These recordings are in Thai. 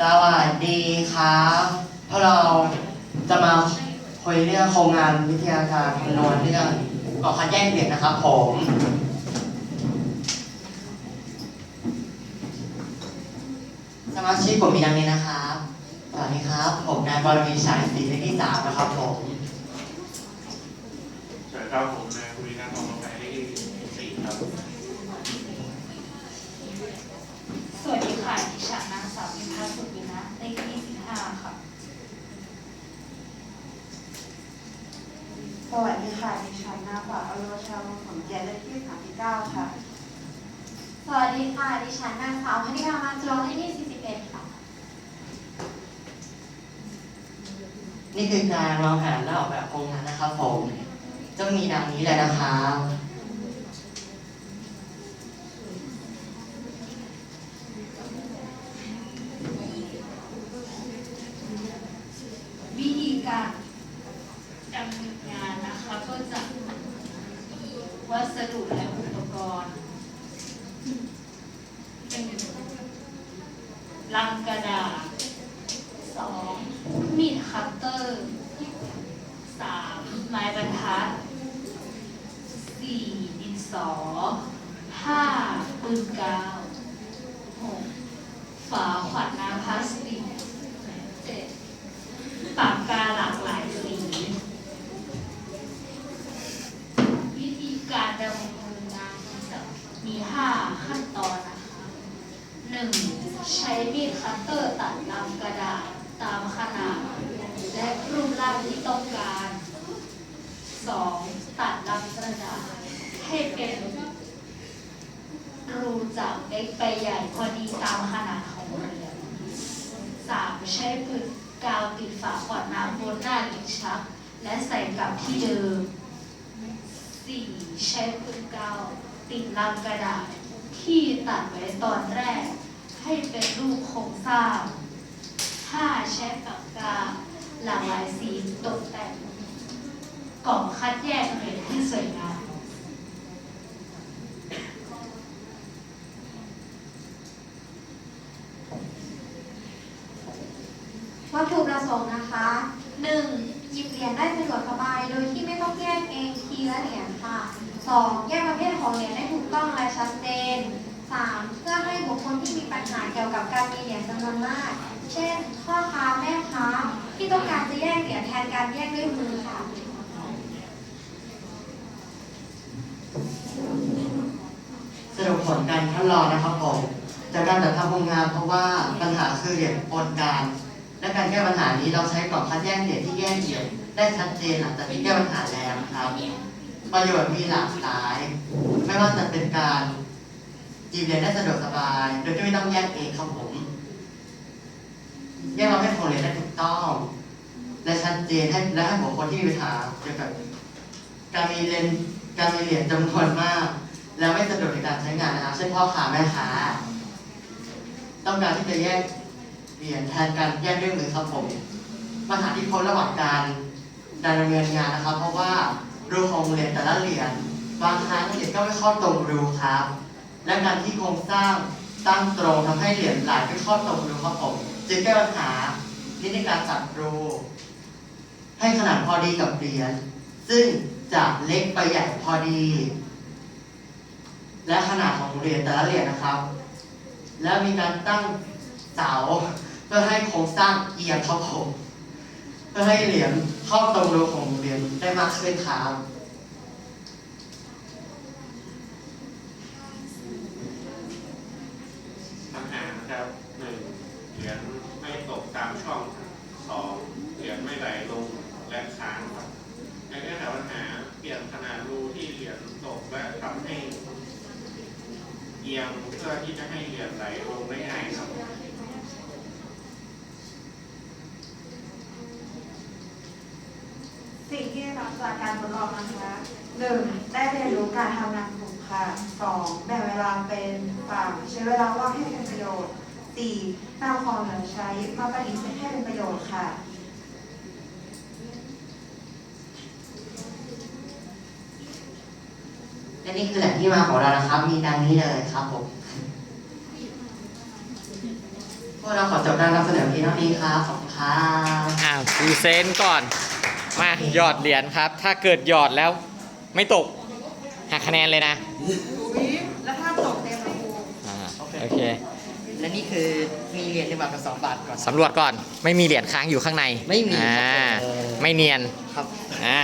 สวัสดีครับพวกเราจะมาคุยเรื่องโครงงานวิทยาการคำนวณเรื่องก่อคัดแยกเหรียญนะครับผม สมาชิกผมมีดังนี้นะครับสวัสดีครับ ผมนายบรมีชัยศรีเลขที่สามนะครับผมสวัสดีครับผมนายคุยนาทองกาแฟเลขที่สี่ครับ สวัสดีค่ะดิฉันนางสาวพิมพาสุวินะเลขที่สิบห้าค่ะ สวัสดีค่ะดิฉันนางสาวอโรชาวงศ์สมเกียรติเลขที่39ค่ะ สวัสดีค่ะ ดิฉันนางสาวพนิกามาจองเลขที่41ค่ะ นี่คือการวางแผนและออกแบบโครงงานนะครับผมจะมีดังนี้เลยนะครับ วิธีการดำเนินงานนะคะก็จะ ดุและอุปกรณ์ลังกระดาษสองมีดคัตเตอร์สามไม้บรรทัดสี่ดินสอห้าปืนกาวหกฝาขวดน้ำพลาสติกเจ็ด ปากกาหลากหลายสี วิธีการดำเนินงานจะมี 5 ขั้นตอนนะคะ 1. ใช้มีดคัตเตอร์ตัดลำกระดาษตามขนาด และรูปร่างที่ต้องการ 2. ตัดลำกระดาษให้เป็นรูจากเล็กไปใหญ่พอดีตามขนาดของเหรียญสามใช้ปืนกาวติดฝาขวดน้ำบนหน้าลิ้นชัก และใส่กลับที่เดิมสี่ใช้ปืนกาวติดลำกระดาษที่ตัดไว้ตอนแรก ให้เป็นรูปโครงสร้างห้าใช้ปากกาหลากหลายสีตกแต่งกล่องคัดแยกเหรียญให้สวยงามวัตถุประสงค์นะคะ 1. หยิบเหรียญได้สะดวกสบาย โดยที่ไม่ต้องแยกเองทีละเหรียญค่ะ 2. แยกประเภทของเหรียญได้ถูกต้องและชัดเจน 3. เพื่อให้บุคคลที่มีปัญหาเกี่ยวกับการมีเหรียญจำนวนมาก เช่น พ่อค้าแม่ค้าที่ต้องการจะแยกเหรียญแทนการแยกด้วยมือค่ะ สรุปผลการทดลองนะครับผมจากการจัดทำโครงงานเพราะว่าปัญหาคือเหรียญปนกันและการแก้ปัญหานี้เราใช้กล่องคัดแยกเหรียญที่แยกเหรียญได้ชัดเจนหลังจากที่แก้ปัญหาแล้วครับ ประโยชน์มีหลากหลาย ไม่ว่าจะเป็นการ จีบเรียญได้สะดวกสบาย โดยที่ไม่ต้องแยกเองครับผมแยกประเภทของเรียญได้ถูกต้อง และชัดเจนให้และให้บุคคลที่มีปัญหาเกี่ยวกับการมีเรียญการมีเหรียญจำนวนมาก แล้วไม่สะดวกในการใช้งานนะครับเช่นพ่อค้าแม่ค้าต้องการที่จะแยกเหรียญแทนการแยกด้วยมือครับผมปัญหาที่พบระหว่างการดำเนินงานนะครับ เพราะว่ารูของเหรียญแต่ละเหรียญบางครั้งเหรียญก็ไม่เข้าตรงรูครับ และการที่โครงสร้างตั้งตรงทำให้เหรียญไหลไม่ข้าตรงรูครับผมจึงแก้ปัญหานี้ในการจัดรูให้ขนาดพอดีกับเหรียญซึ่งจากเล็กไปใหญ่พอดี และขนาดของเหรียญแต่ละเหรียญนะครับ และมีการตั้งเสาเพื่อให้โครงสร้างเอียงครับผมเพื่อให้เหรียญเข้าตรงรูของเหรียญได้มากขึ้นครับ ปัญหานะครับหนึ่งเหรียญไม่ตกตามช่องสองเหรียญไม่ไหลลงและค้างครับในแก้ไขปัญหาเปลี่ยนขนาดรูที่เหรียญตกและทำให้เอียงเพื่อที่จะให้เหรียญไหลลงได้ง่ายครับ สิ่ง ที่ได้รับจากการทดลองนะคะ 1. ได้เรียนรู้การทำงานกลุ่มค่ะ 2. แบ่งเวลาเป็นฝั่งใช้เวลาว่างให้เป็นประโยชน์ 4. นำของเหลือใช้มาประดิษฐ์ให้เป็นประโยชน์ค่ะและนี่คือแหล่งที่มาของเรานะครับ มีดังนี้เลยครับผมพววกเราขอจบการนำเสนอเพียงเท่านี้ครับขอบคุณครับอ่าพรีเซนต์ก่อน มาหยอดเหรียญครับ ถ้าเกิดหยอดแล้วไม่ตกหักคะแนนเลยนะอุ๊ยแล้วถ้าตกเต็มระบูอ่าโอเคและนี่คือมีเหรียญหนึ่งบาทกับสองบาทก่อน สำรวจก่อนไม่มีเหรียญค้างอยู่ข้างในไม่มีอ่าครับผมไม่เนียนครับ อ่า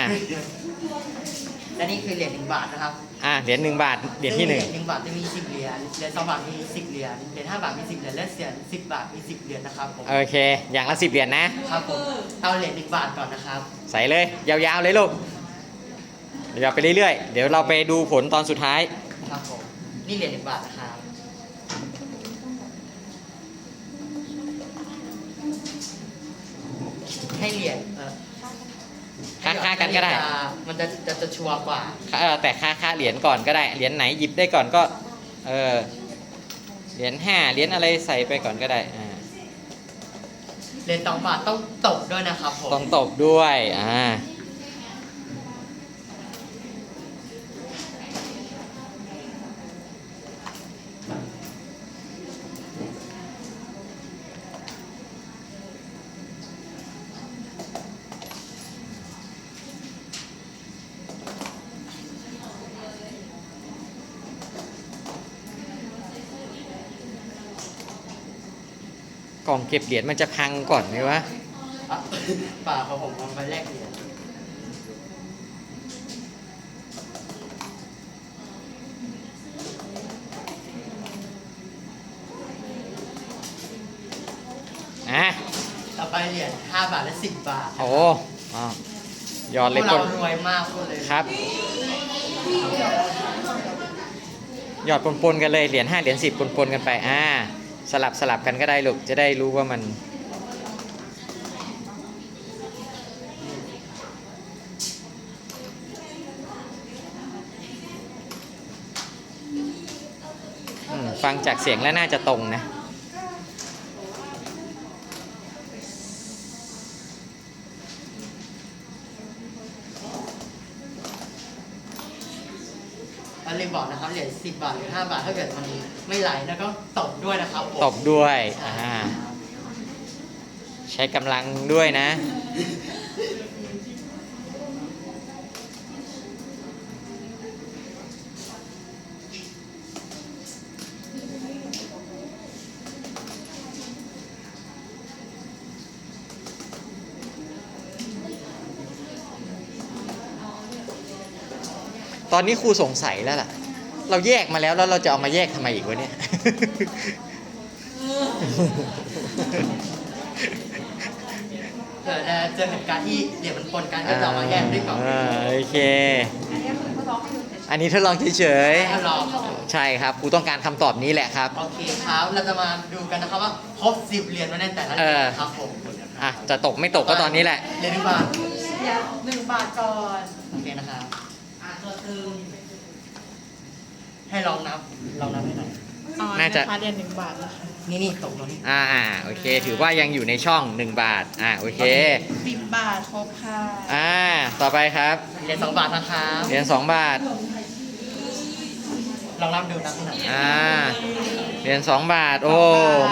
และนี่คือเหรียญหนึ่งบาทนะครับ อ่าเหรียญหนึ่งบาทเหรียญที่หนึ่ง ซึ่เหรียญหนึ่งบาทจะมีสิบเหรียญเหรียญสองบาทมีสิบเหรียญเหรียญห้าบาทมีสิบเหรียญและเหรียญสิบบาทมีสิบเหรียญนะครับผม โอเค อย่างละสิบเหรียญนะ ครับผม เอาเหรียญหนึ่งบาทก่อนนะครับ ใส่เลย ยาวๆเลยลูกยาวไปเรื่อยๆ เดี๋ยวเราไปดูผลตอนสุดท้าย ครับผม นี่เหรียญหนึ่งบาทนะครับ ให้เหรียญเออ ค้าๆกันก็ได้ มันจะจะจะชัวร์กว่าเออแต่ค่าค่าเหรียญก่อนก็ได้ เหรียญไหนหยิบได้ก่อนก็ เออเหรียญห้าเหรียญอะไรใส่ไปก่อนก็ได้อ่าเหรียญสองบาทต้องตกด้วยนะครับผมต้องตบด้วยอ่า กล่องเก็บเหรียญมันจะพังก่อนไหมวะอะเปล่าครับผมเอาไปแลกเหรียญอะต่อไปเหรียญ5บาทและ10บาทโอ้อ้าวหยอดพเลวยกคเรานรวยมากพูดเลยครับ หยอดปนๆกันเลยเหรียญห้าเหรียญสิบปนๆกันไปอ่า สลับสลับกันก็ได้ลูกจะได้รู้ว่ามัน ฟังจากเสียงแล้วน่าจะตรงนะ ครับเหรียญ10บาทหรือ5บาทถ้าเกิดมันไม่ไหลแล้วก็ตกด้วยนะครับผมตบด้วยอ่าใช้กำลังด้วยนะ ตอนนี้ครูสงสัยแล้วล่ะ เราแยกมาแล้วแล้วเราจะเอามาแยกทำไมอีกวะเนี่ยเกิดเจอเหตุการณ์ที่เหรียญมันปนกันก็จะเอามาแยกด้วยก่อนอ่าโอเค อันนี้คือเขาร้องให้ดูเฉยอันนี้ทดลองเฉยให้รอครับๆใช่ครับครูต้องการคำตอบนี้แหละครับ โอเคครับเราจะมาดูกันนะครับว่าครบ10เหรียญมาในแต่ละเหรียญครับผมอะ จะตกไม่ตกก็ตอนนี้แหละ เหรียญหนึ่งบาทๆเดี๋ยวหนึ่งบาทก่อน โอเคนะครับ ให้ลองนับลองนับให้หน่อยน่าจะเรียนหนึ่งบาทนะคะนี่นี่ตกตรงนี้อ่าอ่าโอเค ถือว่ายังอยู่ในช่อง 1 บาท อ่าโอเค สิบบาทครบค่ะอ่า ต่อไปครับ เหรียญสองบาทนะครับเหรียญ2บาท ลองนับดูนับให้หน่อยอ่า เหรียญ2บาท โอ้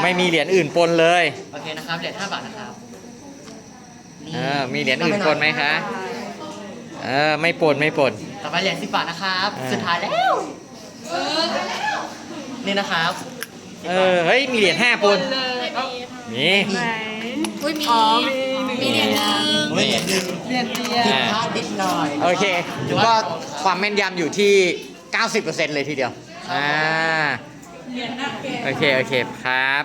ไม่มีเหรียญอื่นปนเลย โอเคนะครับเหรียญห้าบาทนะครับเออ มีเหรียญอื่นปนไหมคะ เออ ไม่ปนไม่ปน ต่อไปเหรียญสิบบาทนะครับ อ่า สุดท้ายแล้ว นี่นะครับเออเฮ้ยมีเหรียญ5ปนเลยเอามีไหนอุ้ยมีอ๋อมีมีเหรียญหนึ่งเฮ้ยเหรียญหนึ่งเรียนเรียนผิดพลาดนิดหน่อยโอเคถือว่าก็ความแม่นยำอยู่ที่ 90%เลยทีเดียวอ่าโอเค โอเคครับ